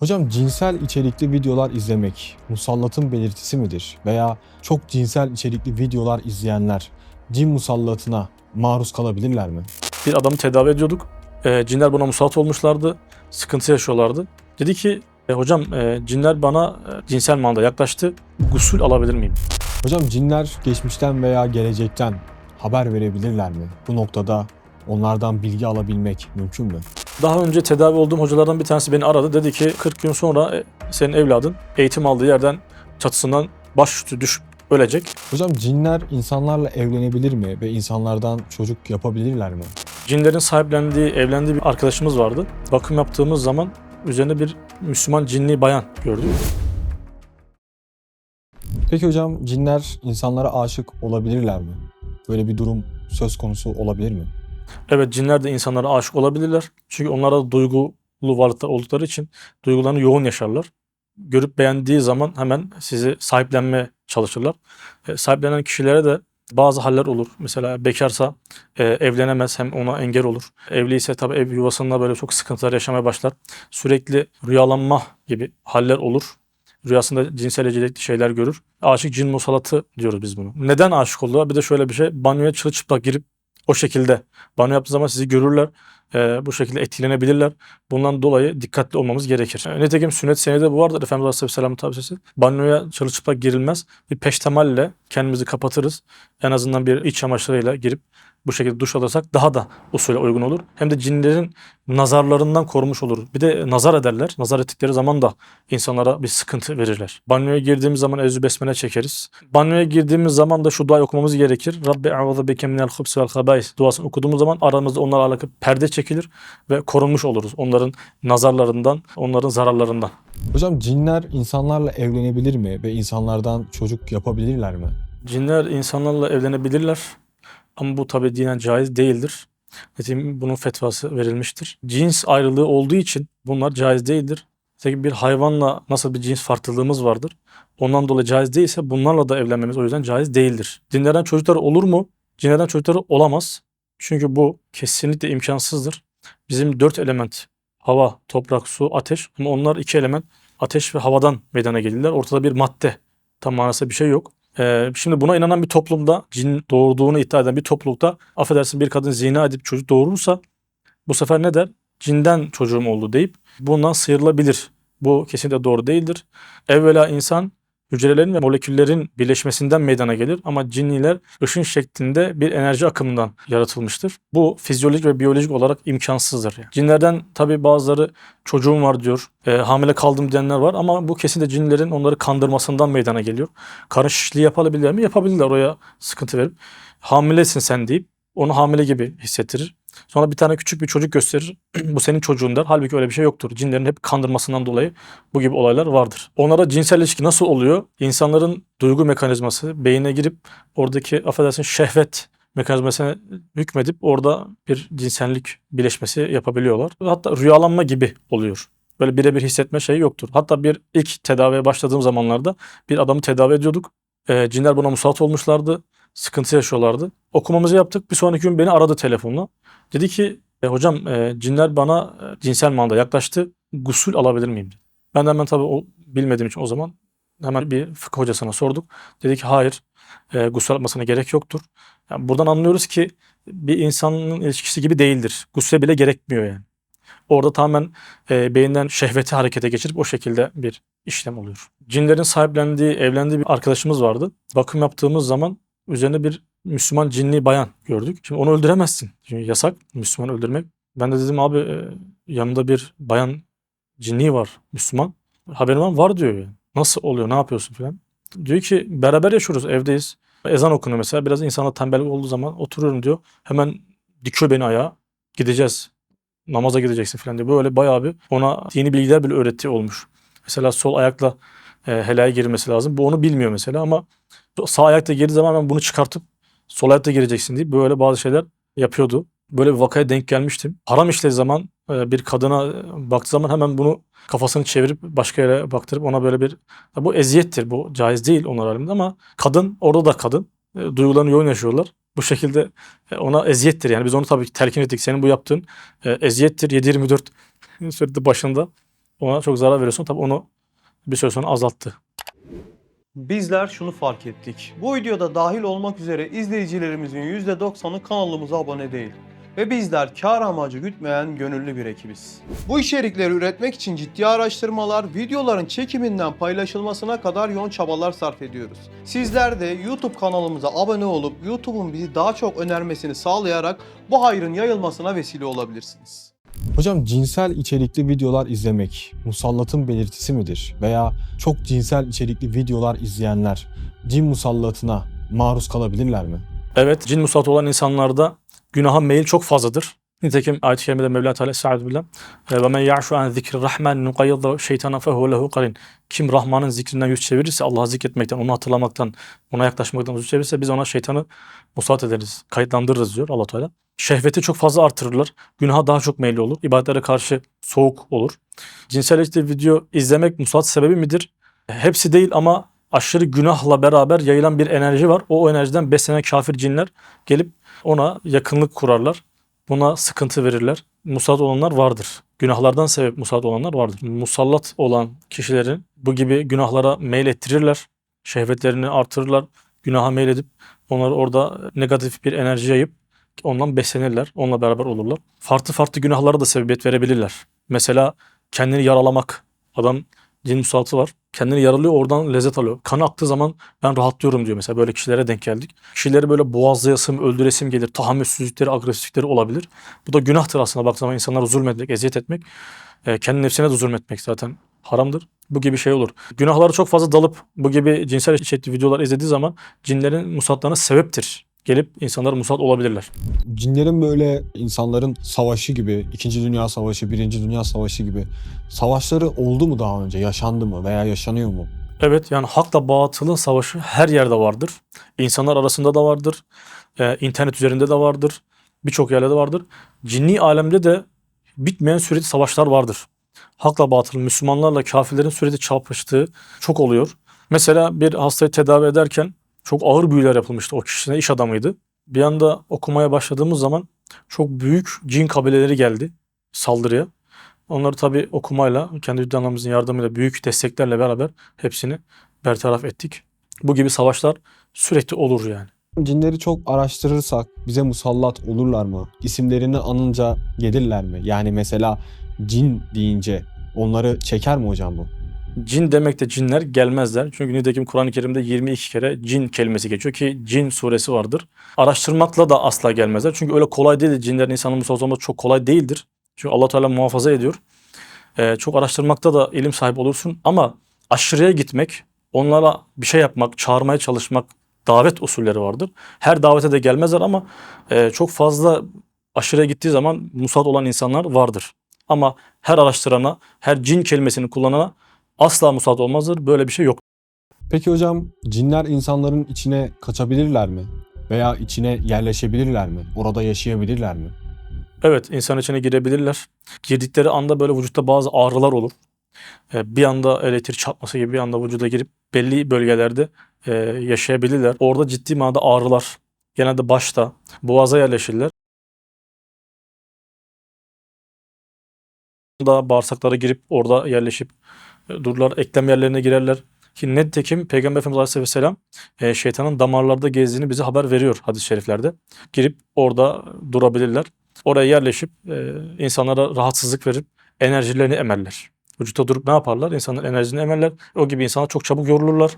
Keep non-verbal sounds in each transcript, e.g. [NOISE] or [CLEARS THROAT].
Hocam cinsel içerikli videolar izlemek musallatın belirtisi midir? Veya çok cinsel içerikli videolar izleyenler cin musallatına maruz kalabilirler mi? Bir adamı tedavi ediyorduk. E, cinler buna musallat olmuşlardı. Sıkıntı yaşıyorlardı. Dedi ki "E, hocam e, cinler bana e, cinsel manada yaklaştı. Gusül alabilir miyim? Hocam cinler geçmişten veya gelecekten haber verebilirler mi? Bu noktada onlardan bilgi alabilmek mümkün mü? Daha önce tedavi olduğum hocalardan bir tanesi beni aradı. Dedi ki 40 gün sonra e, senin evladın eğitim aldığı yerden çatısından başüstü düşüp ölecek. Hocam cinler insanlarla evlenebilir mi ve insanlardan çocuk yapabilirler mi? Cinlerin sahiplendiği, evlendiği bir arkadaşımız vardı. Bakım yaptığımız zaman üzerine bir Müslüman cinli bayan gördük. Peki hocam cinler insanlara aşık olabilirler mi? Böyle bir durum söz konusu olabilir mi? Evet cinler de insanlara aşık olabilirler. Çünkü onlar da duygulu varlıklar oldukları için duygularını yoğun yaşarlar. Görüp beğendiği zaman hemen sizi sahiplenmeye çalışırlar. E, sahiplenen kişilere de bazı haller olur. Mesela bekarsa e, evlenemez hem ona engel olur. Evliyse tabii ev yuvasında böyle çok sıkıntılar yaşamaya başlar. Sürekli rüyalanma gibi haller olur. Rüyasında cinsel ecilikli şeyler görür. Aşık cin musallatı diyoruz biz bunu. Neden aşık oluyorlar? Bir de şöyle bir şey. Banyoya çırılçıplak girip o şekilde banyo yaptığı zaman sizi görürler. Ee, bu şekilde etkilenebilirler. Bundan dolayı dikkatli olmamız gerekir. Ee, Nitekim sünnet senede bu vardır. Efendimiz Aleyhisselam'ın tavsiyesi. Banyoya çırılçıplak girilmez. Bir peştemalle kendimizi kapatırız. En azından bir iç çamaşırıyla girip bu şekilde duş alırsak daha da usule uygun olur. Hem de cinlerin nazarlarından korumuş olur. Bir de nazar ederler. Nazar ettikleri zaman da insanlara bir sıkıntı verirler. Banyoya girdiğimiz zaman ezü besmele çekeriz. Banyoya girdiğimiz zaman da şu duayı okumamız gerekir. Rabbi a'udhu bike minel hubsi vel habais duasını okuduğumuz zaman aramızda onlarla alakalı perde çekilir ve korunmuş oluruz. Onların nazarlarından, onların zararlarından. Hocam cinler insanlarla evlenebilir mi ve insanlardan çocuk yapabilirler mi? Cinler insanlarla evlenebilirler ama bu tabi dinen caiz değildir. Nitekim bunun fetvası verilmiştir. Cins ayrılığı olduğu için bunlar caiz değildir. Nitekim bir hayvanla nasıl bir cins farklılığımız vardır. Ondan dolayı caiz değilse bunlarla da evlenmemiz o yüzden caiz değildir. Dinlerden çocukları olur mu? Cinlerden çocukları olamaz. Çünkü bu kesinlikle imkansızdır. Bizim dört element hava, toprak, su, ateş ama onlar iki element ateş ve havadan meydana gelirler. Ortada bir madde tam manasında bir şey yok. Ee, şimdi buna inanan bir toplumda cin doğurduğunu iddia eden bir toplulukta affedersin bir kadın zina edip çocuk doğurursa bu sefer ne der? Cinden çocuğum oldu deyip bundan sıyrılabilir. Bu kesinlikle doğru değildir. Evvela insan hücrelerin ve moleküllerin birleşmesinden meydana gelir ama cinniler ışın şeklinde bir enerji akımından yaratılmıştır. Bu fizyolojik ve biyolojik olarak imkansızdır. Yani. Cinlerden tabi bazıları çocuğum var diyor, e, hamile kaldım diyenler var ama bu kesinlikle cinlerin onları kandırmasından meydana geliyor. Karın şişliği yapabilirler mi? Yapabilirler oraya sıkıntı verip. Hamilesin sen deyip onu hamile gibi hissettirir. Sonra bir tane küçük bir çocuk gösterir. [CLEARS THROAT] bu senin çocuğun der. Halbuki öyle bir şey yoktur. Cinlerin hep kandırmasından dolayı bu gibi olaylar vardır. Onlara cinsel ilişki nasıl oluyor? İnsanların duygu mekanizması beyine girip oradaki affedersin şehvet mekanizmasına hükmedip orada bir cinsellik birleşmesi yapabiliyorlar. Hatta rüyalanma gibi oluyor. Böyle birebir hissetme şeyi yoktur. Hatta bir ilk tedaviye başladığım zamanlarda bir adamı tedavi ediyorduk. Ee, cinler buna musallat olmuşlardı. Sıkıntı yaşıyorlardı. Okumamızı yaptık. Bir sonraki gün beni aradı telefonla. Dedi ki e, hocam e, cinler bana e, cinsel manada yaklaştı. Gusül alabilir miyim? dedi. Ben de hemen tabii o, bilmediğim için o zaman hemen bir fıkıh hocasına sorduk. Dedi ki hayır e, gusül almasına gerek yoktur. Yani buradan anlıyoruz ki bir insanın ilişkisi gibi değildir. Gusle bile gerekmiyor yani. Orada tamamen e, beyinden şehveti harekete geçirip o şekilde bir işlem oluyor. Cinlerin sahiplendiği, evlendiği bir arkadaşımız vardı. Bakım yaptığımız zaman üzerine bir Müslüman cinli bayan gördük. Şimdi onu öldüremezsin. Çünkü yasak Müslüman öldürmek. Ben de dedim abi e, yanında bir bayan cinni var Müslüman. Haberin var? Var diyor yani. Nasıl oluyor? Ne yapıyorsun falan. Diyor ki beraber yaşıyoruz evdeyiz. Ezan okunuyor mesela. Biraz insana tembellik olduğu zaman oturuyorum diyor. Hemen dikiyor beni ayağa. Gideceğiz. Namaza gideceksin falan diyor. Böyle bayağı bir ona dini bilgiler bile öğrettiği olmuş. Mesela sol ayakla e, helaya girmesi lazım. Bu onu bilmiyor mesela ama sağ ayakta girdiği zaman ben bunu çıkartıp sol ayakta gireceksin diye böyle bazı şeyler yapıyordu. Böyle bir vakaya denk gelmiştim. Haram işlediği zaman e, bir kadına e, baktığı zaman hemen bunu kafasını çevirip başka yere baktırıp ona böyle bir bu eziyettir. Bu caiz değil onlar alemde ama kadın orada da kadın e, duygularını yoğun yaşıyorlar. Bu şekilde ona eziyettir yani biz onu tabii ki telkin ettik. Senin bu yaptığın eziyettir 7-24 söyledi başında. ona çok zarar veriyorsun. Tabii onu bir süre sonra azalttı. Bizler şunu fark ettik. Bu videoda dahil olmak üzere izleyicilerimizin %90'ı kanalımıza abone değil. Ve bizler kar amacı gütmeyen gönüllü bir ekibiz. Bu içerikleri üretmek için ciddi araştırmalar, videoların çekiminden paylaşılmasına kadar yoğun çabalar sarf ediyoruz. Sizler de YouTube kanalımıza abone olup YouTube'un bizi daha çok önermesini sağlayarak bu hayrın yayılmasına vesile olabilirsiniz. Hocam cinsel içerikli videolar izlemek musallatın belirtisi midir? Veya çok cinsel içerikli videolar izleyenler cin musallatına maruz kalabilirler mi? Evet, cin musallat olan insanlarda günaha meyil çok fazladır. Nitekim ayet-i kerimede Mevla Teala Estaizu billah ve men ya'şu an zikri rahman nuqayyid şeytana fehu lehu qarin. Kim Rahman'ın zikrinden yüz çevirirse, Allah'ı zikretmekten, onu hatırlamaktan, ona yaklaşmaktan yüz çevirirse biz ona şeytanı musallat ederiz, kayıtlandırırız diyor Allah Teala. Şehveti çok fazla artırırlar. Günaha daha çok meyilli olur. İbadetlere karşı soğuk olur. Cinsel içerikli video izlemek musallat sebebi midir? Hepsi değil ama aşırı günahla beraber yayılan bir enerji var. O enerjiden beslenen kafir cinler gelip ona yakınlık kurarlar. Buna sıkıntı verirler. Musallat olanlar vardır. Günahlardan sebep musallat olanlar vardır. Musallat olan kişilerin bu gibi günahlara meyil ettirirler. Şehvetlerini artırırlar. Günaha meyledip onları orada negatif bir enerji yayıp ondan beslenirler. Onunla beraber olurlar. Farklı farklı günahlara da sebebiyet verebilirler. Mesela kendini yaralamak. Adam cin musallatı var. Kendini yaralıyor oradan lezzet alıyor. Kan aktığı zaman ben rahatlıyorum diyor mesela böyle kişilere denk geldik. Kişileri böyle boğazlayasım, öldüresim gelir. Tahammülsüzlükleri, agresiflikleri olabilir. Bu da günahtır aslında baktığın zaman insanlara zulmetmek, eziyet etmek. E, kendi nefsine de zulmetmek zaten haramdır. Bu gibi şey olur. Günahlara çok fazla dalıp bu gibi cinsel içerikli videolar izlediği zaman cinlerin musallatlarına sebeptir. Gelip insanlara musallat olabilirler. Cinlerin böyle insanların savaşı gibi, 2. Dünya Savaşı, 1. Dünya Savaşı gibi savaşları oldu mu daha önce? Yaşandı mı veya yaşanıyor mu? Evet yani hakla batılın savaşı her yerde vardır. İnsanlar arasında da vardır. Ee, internet üzerinde de vardır. Birçok yerde de vardır. Cinni alemde de bitmeyen sürekli savaşlar vardır. Hakla batılın, Müslümanlarla kafirlerin sürekli çarpıştığı çok oluyor. Mesela bir hastayı tedavi ederken çok ağır büyüler yapılmıştı. O kişisine iş adamıydı. Bir anda okumaya başladığımız zaman çok büyük cin kabileleri geldi saldırıya. Onları tabii okumayla, kendi vicdanlarımızın yardımıyla, büyük desteklerle beraber hepsini bertaraf ettik. Bu gibi savaşlar sürekli olur yani. Cinleri çok araştırırsak bize musallat olurlar mı? İsimlerini anınca gelirler mi? Yani mesela cin deyince onları çeker mi hocam bu? Cin demek de cinler gelmezler. Çünkü nitekim Kur'an-ı Kerim'de 22 kere cin kelimesi geçiyor ki cin suresi vardır. Araştırmakla da asla gelmezler. Çünkü öyle kolay değil. Cinlerin insanın musallat çok kolay değildir. Çünkü Allah Teala muhafaza ediyor. Ee, çok araştırmakta da ilim sahibi olursun ama aşırıya gitmek, onlara bir şey yapmak, çağırmaya çalışmak davet usulleri vardır. Her davete de gelmezler ama e, çok fazla aşırıya gittiği zaman musallat olan insanlar vardır. Ama her araştırana, her cin kelimesini kullanana asla musallat olmazdır. Böyle bir şey yok. Peki hocam cinler insanların içine kaçabilirler mi? Veya içine yerleşebilirler mi? Orada yaşayabilirler mi? Evet, insan içine girebilirler. Girdikleri anda böyle vücutta bazı ağrılar olur. Ee, bir anda elektrik çarpması gibi bir anda vücuda girip belli bölgelerde e, yaşayabilirler. Orada ciddi manada ağrılar, genelde başta, boğaza yerleşirler. Da bağırsaklara girip orada yerleşip dururlar, eklem yerlerine girerler. Ki nitekim Peygamber Efendimiz Aleyhisselam e, şeytanın damarlarda gezdiğini bize haber veriyor hadis-i şeriflerde. Girip orada durabilirler. Oraya yerleşip e, insanlara rahatsızlık verip enerjilerini emerler. Vücutta durup ne yaparlar? İnsanların enerjisini emerler. O gibi insanlar çok çabuk yorulurlar.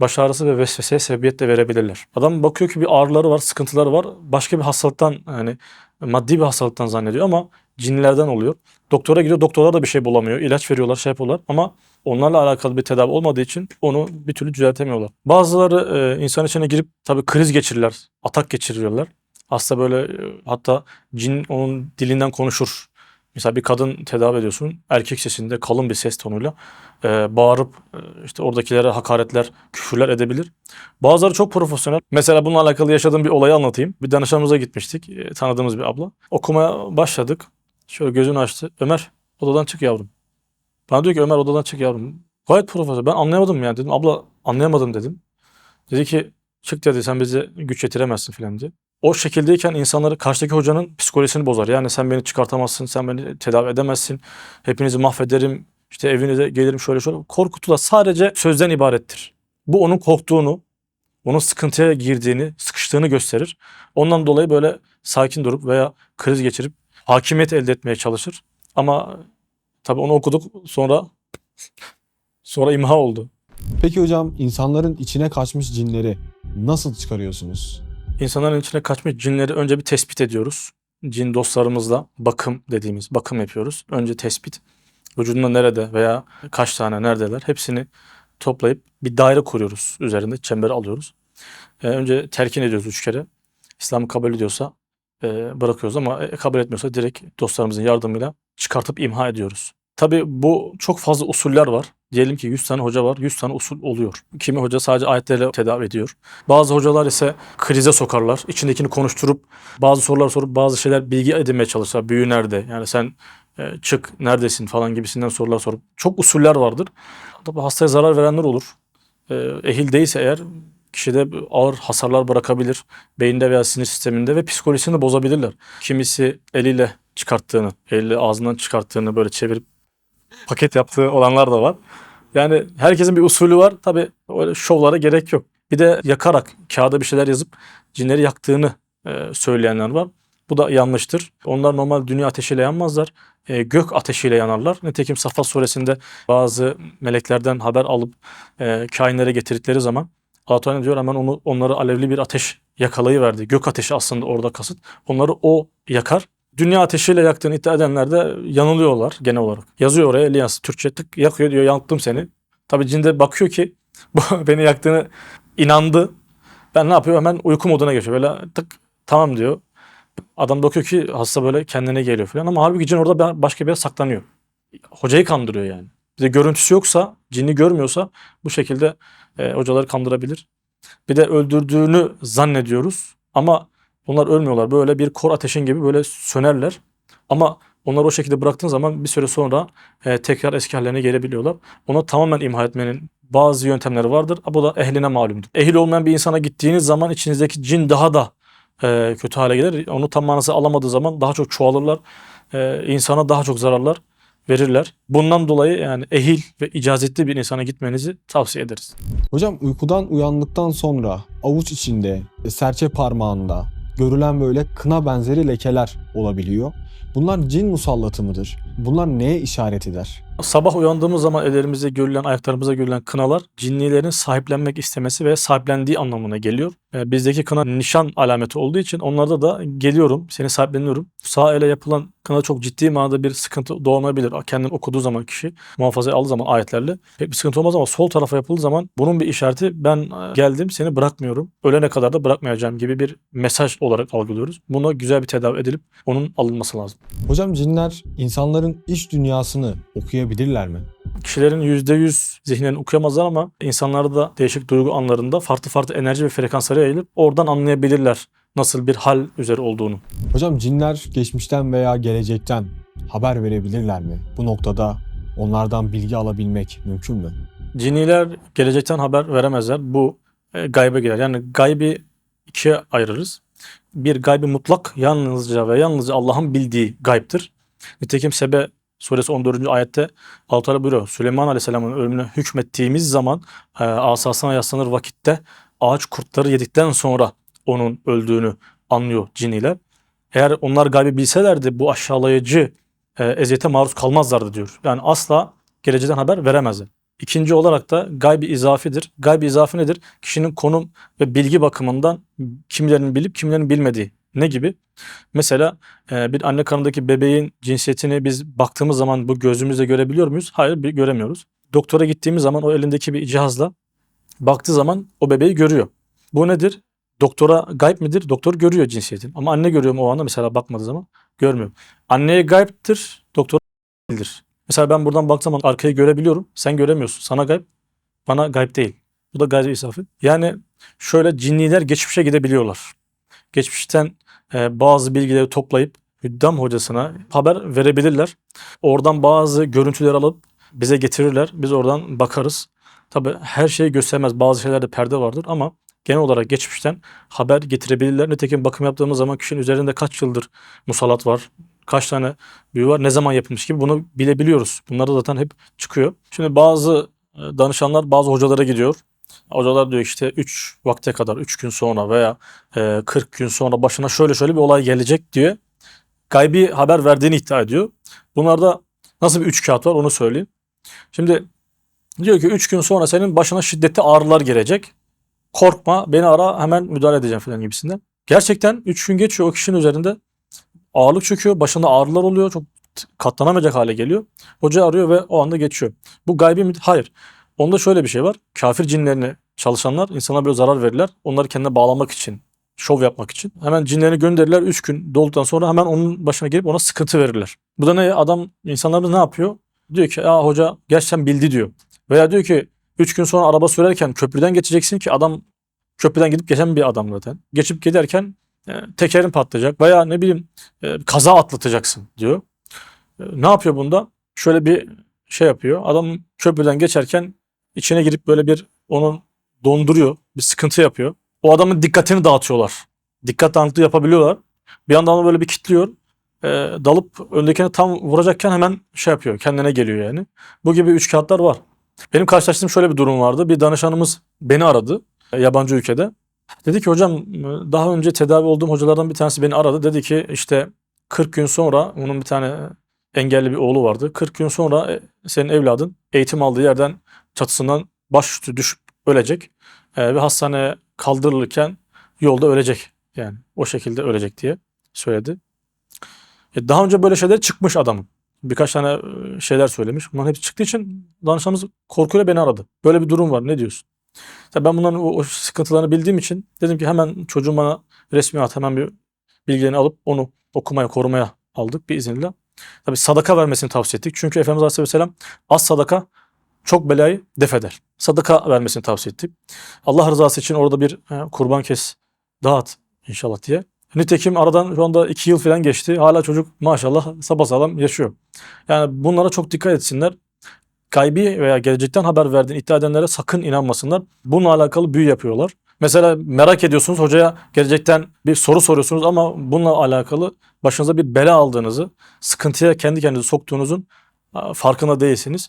Baş ağrısı ve vesveseye sebebiyet de verebilirler. Adam bakıyor ki bir ağrıları var, sıkıntıları var. Başka bir hastalıktan yani maddi bir hastalıktan zannediyor ama cinlerden oluyor. Doktora gidiyor, doktorlar da bir şey bulamıyor. İlaç veriyorlar, şey yapıyorlar ama onlarla alakalı bir tedavi olmadığı için onu bir türlü düzeltemiyorlar. Bazıları e, insan içine girip tabii kriz geçirirler, atak geçiriyorlar. Hasta böyle e, hatta cin onun dilinden konuşur. Mesela bir kadın tedavi ediyorsun. Erkek sesinde kalın bir ses tonuyla e, bağırıp e, işte oradakilere hakaretler, küfürler edebilir. Bazıları çok profesyonel. Mesela bununla alakalı yaşadığım bir olayı anlatayım. Bir danışanımıza gitmiştik. e, tanıdığımız bir abla. Okumaya başladık. Şöyle gözünü açtı. Ömer odadan çık yavrum. Bana diyor ki Ömer odadan çık yavrum. Gayet profesyonel. Ben anlayamadım yani dedim. Abla anlayamadım dedim. Dedi ki çık dedi sen bize güç yetiremezsin filan diye. O şekildeyken insanları karşıdaki hocanın psikolojisini bozar. Yani sen beni çıkartamazsın, sen beni tedavi edemezsin, hepinizi mahvederim, işte evinize gelirim şöyle şöyle. Korkutu da sadece sözden ibarettir. Bu onun korktuğunu, onun sıkıntıya girdiğini, sıkıştığını gösterir. Ondan dolayı böyle sakin durup veya kriz geçirip hakimiyet elde etmeye çalışır. Ama tabii onu okuduk sonra sonra imha oldu. Peki hocam insanların içine kaçmış cinleri nasıl çıkarıyorsunuz? İnsanların içine kaçmış cinleri önce bir tespit ediyoruz. Cin dostlarımızla bakım dediğimiz bakım yapıyoruz. Önce tespit. Vücudunda nerede veya kaç tane neredeler hepsini toplayıp bir daire kuruyoruz üzerinde çemberi alıyoruz. Ee, önce telkin ediyoruz üç kere. İslam'ı kabul ediyorsa e, bırakıyoruz ama e, kabul etmiyorsa direkt dostlarımızın yardımıyla çıkartıp imha ediyoruz. Tabii bu çok fazla usuller var. Diyelim ki 100 tane hoca var, 100 tane usul oluyor. Kimi hoca sadece ayetlerle tedavi ediyor. Bazı hocalar ise krize sokarlar. İçindekini konuşturup bazı sorular sorup bazı şeyler bilgi edinmeye çalışırlar. Büyü nerede? Yani sen e, çık neredesin falan gibisinden sorular sorup. Çok usuller vardır. Tabii hastaya zarar verenler olur. E, ehil değilse eğer kişide ağır hasarlar bırakabilir. Beyinde veya sinir sisteminde ve psikolojisini bozabilirler. Kimisi eliyle çıkarttığını, eliyle ağzından çıkarttığını böyle çevirip paket yaptığı olanlar da var. Yani herkesin bir usulü var. Tabii öyle şovlara gerek yok. Bir de yakarak kağıda bir şeyler yazıp cinleri yaktığını e, söyleyenler var. Bu da yanlıştır. Onlar normal dünya ateşiyle yanmazlar. E, gök ateşiyle yanarlar. Nitekim Safa suresinde bazı meleklerden haber alıp e, kainlere getirdikleri zaman Allah Teala diyor hemen onu onları alevli bir ateş yakalayıverdi. Gök ateşi aslında orada kasıt. Onları o yakar. Dünya ateşiyle yaktığını iddia edenler de yanılıyorlar genel olarak. Yazıyor oraya Elias Türkçe tık yakıyor diyor yanılttım seni. Tabi cinde bakıyor ki [LAUGHS] beni yaktığını inandı. Ben ne yapıyor hemen uyku moduna geçiyor. Böyle tık tamam diyor. Adam bakıyor ki hasta böyle kendine geliyor falan ama halbuki cin orada başka bir yere saklanıyor. Hocayı kandırıyor yani. Bir de görüntüsü yoksa, cinni görmüyorsa bu şekilde e, hocaları kandırabilir. Bir de öldürdüğünü zannediyoruz ama onlar ölmüyorlar. Böyle bir kor ateşin gibi böyle sönerler. Ama onları o şekilde bıraktığın zaman bir süre sonra e, tekrar eski hallerine gelebiliyorlar. Onu tamamen imha etmenin bazı yöntemleri vardır. Bu da ehline malumdur. Ehil olmayan bir insana gittiğiniz zaman içinizdeki cin daha da e, kötü hale gelir. Onu tam manası alamadığı zaman daha çok çoğalırlar. E, insana daha çok zararlar verirler. Bundan dolayı yani ehil ve icazetli bir insana gitmenizi tavsiye ederiz. Hocam uykudan uyandıktan sonra avuç içinde, e, serçe parmağında görülen böyle kına benzeri lekeler olabiliyor. Bunlar cin musallatı mıdır? Bunlar neye işaret eder? Sabah uyandığımız zaman ellerimizde görülen, ayaklarımızda görülen kınalar cinnilerin sahiplenmek istemesi ve sahiplendiği anlamına geliyor. E, bizdeki kına nişan alameti olduğu için onlarda da geliyorum, seni sahipleniyorum. Sağ ele yapılan kına çok ciddi manada bir sıkıntı doğabilir. Kendini okuduğu zaman kişi, muhafazaya aldığı zaman ayetlerle pek bir sıkıntı olmaz ama sol tarafa yapıldığı zaman bunun bir işareti ben e, geldim seni bırakmıyorum. Ölene kadar da bırakmayacağım gibi bir mesaj olarak algılıyoruz. Buna güzel bir tedavi edilip onun alınması lazım. Hocam cinler insanların iç dünyasını okuyabilirler mi? Kişilerin %100 zihnlerini okuyamazlar ama insanlarda da değişik duygu anlarında farklı farklı enerji ve frekanslara yayılıp oradan anlayabilirler nasıl bir hal üzere olduğunu. Hocam cinler geçmişten veya gelecekten haber verebilirler mi? Bu noktada onlardan bilgi alabilmek mümkün mü? Ciniler gelecekten haber veremezler. Bu e, gaybe girer. Yani gaybi ikiye ayırırız. Bir gaybi mutlak yalnızca ve yalnızca Allah'ın bildiği gaybdır. Nitekim Sebe suresi 14. ayette Allah Teala buyuruyor. Süleyman Aleyhisselam'ın ölümüne hükmettiğimiz zaman e, asasına yaslanır vakitte ağaç kurtları yedikten sonra onun öldüğünü anlıyor ciniler. Eğer onlar gaybi bilselerdi bu aşağılayıcı e, eziyete maruz kalmazlardı diyor. Yani asla gelecekten haber veremezler. İkinci olarak da gaybi izafidir. Gaybi izafi nedir? Kişinin konum ve bilgi bakımından kimilerinin bilip kimilerinin bilmediği. Ne gibi? Mesela e, bir anne karnındaki bebeğin cinsiyetini biz baktığımız zaman bu gözümüzle görebiliyor muyuz? Hayır bir göremiyoruz. Doktora gittiğimiz zaman o elindeki bir cihazla baktığı zaman o bebeği görüyor. Bu nedir? Doktora gayb midir? Doktor görüyor cinsiyetini. Ama anne görüyor mu o anda mesela bakmadığı zaman? Görmüyor. Anneye gaybtir, doktor değildir. Mesela ben buradan baktığım zaman arkayı görebiliyorum. Sen göremiyorsun. Sana gayb, bana gayb değil. Bu da gayb isafı. Yani şöyle cinniler geçmişe gidebiliyorlar. Geçmişten e, bazı bilgileri toplayıp Hüddam hocasına haber verebilirler. Oradan bazı görüntüler alıp bize getirirler. Biz oradan bakarız. Tabi her şeyi göstermez. Bazı şeylerde perde vardır ama genel olarak geçmişten haber getirebilirler. Nitekim bakım yaptığımız zaman kişinin üzerinde kaç yıldır musallat var, kaç tane büyü var, ne zaman yapılmış gibi bunu bilebiliyoruz. Bunlar da zaten hep çıkıyor. Şimdi bazı e, danışanlar bazı hocalara gidiyor. Hocalar diyor işte 3 vakte kadar 3 gün sonra veya e, 40 gün sonra başına şöyle şöyle bir olay gelecek diye gaybi haber verdiğini iddia ediyor. Bunlarda nasıl bir üç kağıt var onu söyleyeyim. Şimdi diyor ki 3 gün sonra senin başına şiddetli ağrılar gelecek. Korkma beni ara hemen müdahale edeceğim falan gibisinden. Gerçekten 3 gün geçiyor o kişinin üzerinde ağırlık çöküyor. Başında ağrılar oluyor. Çok katlanamayacak hale geliyor. Hoca arıyor ve o anda geçiyor. Bu gaybi mi? Hayır. Onda şöyle bir şey var. Kafir cinlerini çalışanlar insana böyle zarar verirler. Onları kendine bağlamak için, şov yapmak için. Hemen cinlerini gönderirler. 3 gün dolduktan sonra hemen onun başına gelip ona sıkıntı verirler. Bu da ne? Adam insanlarımız ne yapıyor? Diyor ki ya hoca gerçekten bildi diyor. Veya diyor ki 3 gün sonra araba sürerken köprüden geçeceksin ki adam köprüden gidip geçen bir adam zaten. Geçip giderken e, tekerin patlayacak veya ne bileyim e, kaza atlatacaksın diyor. E, ne yapıyor bunda? Şöyle bir şey yapıyor. Adam köprüden geçerken içine girip böyle bir onun donduruyor. Bir sıkıntı yapıyor. O adamın dikkatini dağıtıyorlar. Dikkat dağınıklığı yapabiliyorlar. Bir yandan böyle bir kilitliyor. E, dalıp öndekine tam vuracakken hemen şey yapıyor. Kendine geliyor yani. Bu gibi üç kağıtlar var. Benim karşılaştığım şöyle bir durum vardı. Bir danışanımız beni aradı e, yabancı ülkede. Dedi ki hocam e, daha önce tedavi olduğum hocalardan bir tanesi beni aradı. Dedi ki işte 40 gün sonra onun bir tane engelli bir oğlu vardı. 40 gün sonra e, senin evladın eğitim aldığı yerden çatısından başüstü düşüp ölecek. E, ve hastaneye kaldırılırken yolda ölecek. Yani o şekilde ölecek diye söyledi. E, daha önce böyle şeyler çıkmış adamın. Birkaç tane e, şeyler söylemiş. Bunların hepsi çıktığı için danışanımız korkuyla beni aradı. Böyle bir durum var ne diyorsun? Tabii ben bunların o, o sıkıntılarını bildiğim için dedim ki hemen çocuğum bana resmi at hemen bir bilgilerini alıp onu okumaya korumaya aldık bir izinle. Tabii sadaka vermesini tavsiye ettik. Çünkü Efendimiz Aleyhisselam az sadaka çok belayı def eder. Sadaka vermesini tavsiye ettik. Allah rızası için orada bir e, kurban kes dağıt inşallah diye. Nitekim aradan şu anda iki yıl falan geçti. Hala çocuk maşallah sapasağlam yaşıyor. Yani bunlara çok dikkat etsinler gaybi veya gelecekten haber verdiğini iddia edenlere sakın inanmasınlar. Bununla alakalı büyü yapıyorlar. Mesela merak ediyorsunuz hocaya gelecekten bir soru soruyorsunuz ama bununla alakalı başınıza bir bela aldığınızı, sıkıntıya kendi kendinizi soktuğunuzun farkında değilsiniz.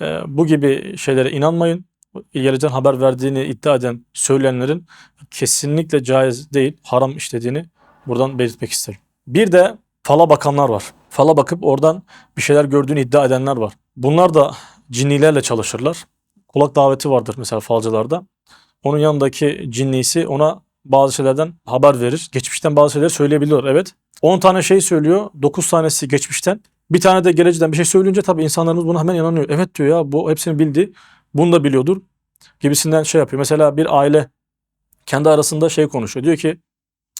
E, bu gibi şeylere inanmayın. Gelecekten haber verdiğini iddia eden söyleyenlerin kesinlikle caiz değil, haram işlediğini buradan belirtmek isterim. Bir de fala bakanlar var. Fala bakıp oradan bir şeyler gördüğünü iddia edenler var. Bunlar da cinnilerle çalışırlar. Kulak daveti vardır mesela falcılarda. Onun yanındaki cinnisi ona bazı şeylerden haber verir. Geçmişten bazı şeyler söyleyebiliyor evet. 10 tane şey söylüyor. 9 tanesi geçmişten. Bir tane de gelecekten bir şey söyleyince tabii insanlarımız buna hemen inanıyor. Evet diyor ya bu hepsini bildi. Bunu da biliyordur. Gibisinden şey yapıyor. Mesela bir aile kendi arasında şey konuşuyor. Diyor ki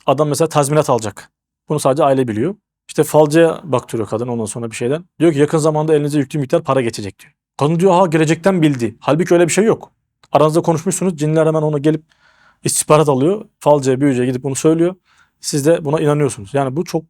adam mesela tazminat alacak. Bunu sadece aile biliyor. İşte falcıya baktırıyor kadın ondan sonra bir şeyden. Diyor ki yakın zamanda elinize yüklü miktar para geçecek diyor. Kadın diyor ha gelecekten bildi. Halbuki öyle bir şey yok. Aranızda konuşmuşsunuz. Cinler hemen ona gelip istihbarat alıyor. Falcıya, büyücüye gidip bunu söylüyor. Siz de buna inanıyorsunuz. Yani bu çok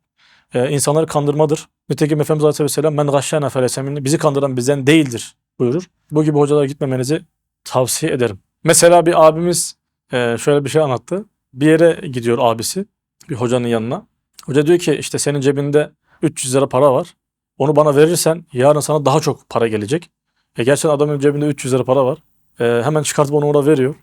e, insanları kandırmadır. Nitekim Efendimiz Aleyhisselam men gashşena felesemin bizi kandıran bizden değildir buyurur. Bu gibi hocalara gitmemenizi tavsiye ederim. Mesela bir abimiz e, şöyle bir şey anlattı. Bir yere gidiyor abisi bir hocanın yanına. Hoca diyor ki işte senin cebinde 300 lira para var. Onu bana verirsen yarın sana daha çok para gelecek. E gerçekten adamın cebinde 300 lira para var. E, hemen çıkartıp onu ona veriyor.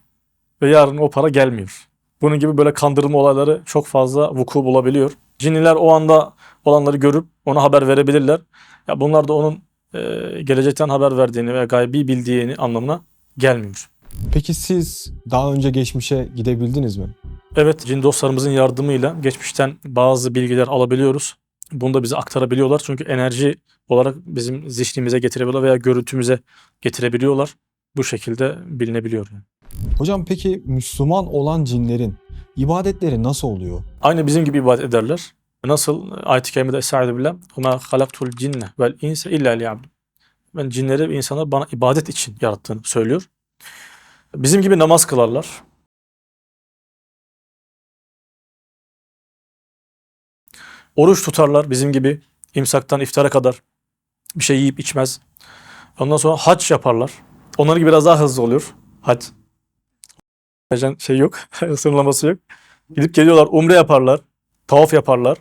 Ve yarın o para gelmiyor. Bunun gibi böyle kandırma olayları çok fazla vuku bulabiliyor. Cinniler o anda olanları görüp ona haber verebilirler. Ya bunlar da onun e, gelecekten haber verdiğini veya gaybi bildiğini anlamına gelmiyor. Peki siz daha önce geçmişe gidebildiniz mi? Evet, cin dostlarımızın yardımıyla geçmişten bazı bilgiler alabiliyoruz. Bunu da bize aktarabiliyorlar. Çünkü enerji olarak bizim zihnimize getirebiliyorlar veya görüntümüze getirebiliyorlar. Bu şekilde bilinebiliyor. Yani. Hocam peki Müslüman olan cinlerin ibadetleri nasıl oluyor? Aynı bizim gibi ibadet ederler. Nasıl? Ayet-i Kerime'de Estaizu Huma halaktul cinne vel inse illa liyabdun. Ben cinleri ve insanları bana ibadet için yarattığını söylüyor. Bizim gibi namaz kılarlar. Oruç tutarlar bizim gibi imsaktan iftara kadar bir şey yiyip içmez. Ondan sonra hac yaparlar. Onların gibi biraz daha hızlı oluyor hac. Şey yok, [LAUGHS] sınırlaması yok. Gidip geliyorlar umre yaparlar, tavaf yaparlar.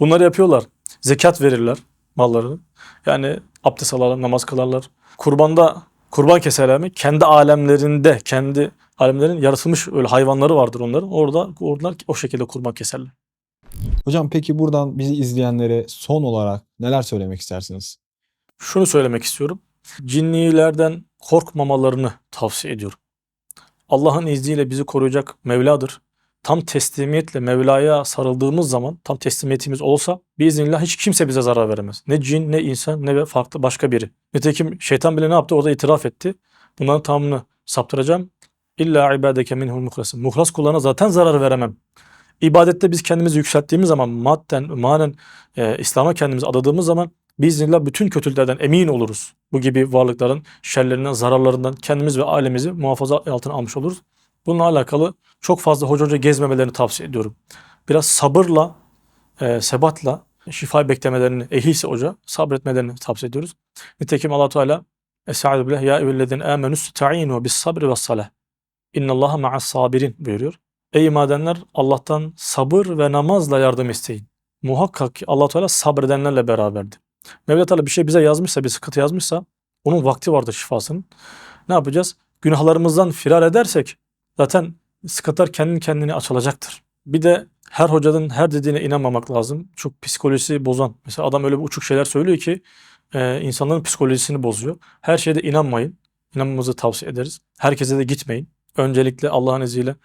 Bunları yapıyorlar. zekat verirler mallarını. Yani abdest alırlar, namaz kılarlar. Kurbanda kurban keserler mi? Kendi alemlerinde, kendi alemlerin yaratılmış öyle hayvanları vardır onların. Orada onlar o şekilde kurban keserler. Hocam peki buradan bizi izleyenlere son olarak neler söylemek istersiniz? Şunu söylemek istiyorum. Cinnilerden korkmamalarını tavsiye ediyorum. Allah'ın izniyle bizi koruyacak Mevla'dır. Tam teslimiyetle Mevla'ya sarıldığımız zaman, tam teslimiyetimiz olsa biiznillah hiç kimse bize zarar veremez. Ne cin, ne insan, ne farklı başka biri. Nitekim şeytan bile ne yaptı? Orada itiraf etti. Bunların tamamını saptıracağım. İlla ibadeke minhul muhlasin. Muhlas kullarına zaten zarar veremem. İbadette biz kendimizi yükselttiğimiz zaman, madden, manen e, İslam'a kendimizi adadığımız zaman biiznillah bütün kötülüklerden emin oluruz. Bu gibi varlıkların şerlerinden, zararlarından kendimiz ve ailemizi muhafaza altına almış oluruz. Bununla alakalı çok fazla hoca hoca gezmemelerini tavsiye ediyorum. Biraz sabırla, e, sebatla şifa beklemelerini, ehilse hoca sabretmelerini tavsiye ediyoruz. Nitekim allah Teala Estaizu billah ya eyyühellezine amenü sta'inu bis sabri ve salah. İnnallaha ma'as sabirin buyuruyor. Ey madenler Allah'tan sabır ve namazla yardım isteyin. Muhakkak ki allah Teala sabredenlerle beraberdi. Mevla Teala bir şey bize yazmışsa, bir sıkıntı yazmışsa onun vakti vardır şifasının. Ne yapacağız? Günahlarımızdan firar edersek zaten sıkıntılar kendi kendine açılacaktır. Bir de her hocanın her dediğine inanmamak lazım. Çok psikolojisi bozan. Mesela adam öyle bir uçuk şeyler söylüyor ki e, insanların psikolojisini bozuyor. Her şeyde inanmayın. İnanmamızı tavsiye ederiz. Herkese de gitmeyin. Öncelikle Allah'ın izniyle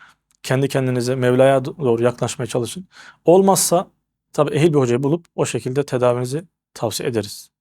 kendi kendinize Mevla'ya doğru yaklaşmaya çalışın. Olmazsa tabii ehil bir hocayı bulup o şekilde tedavinizi tavsiye ederiz.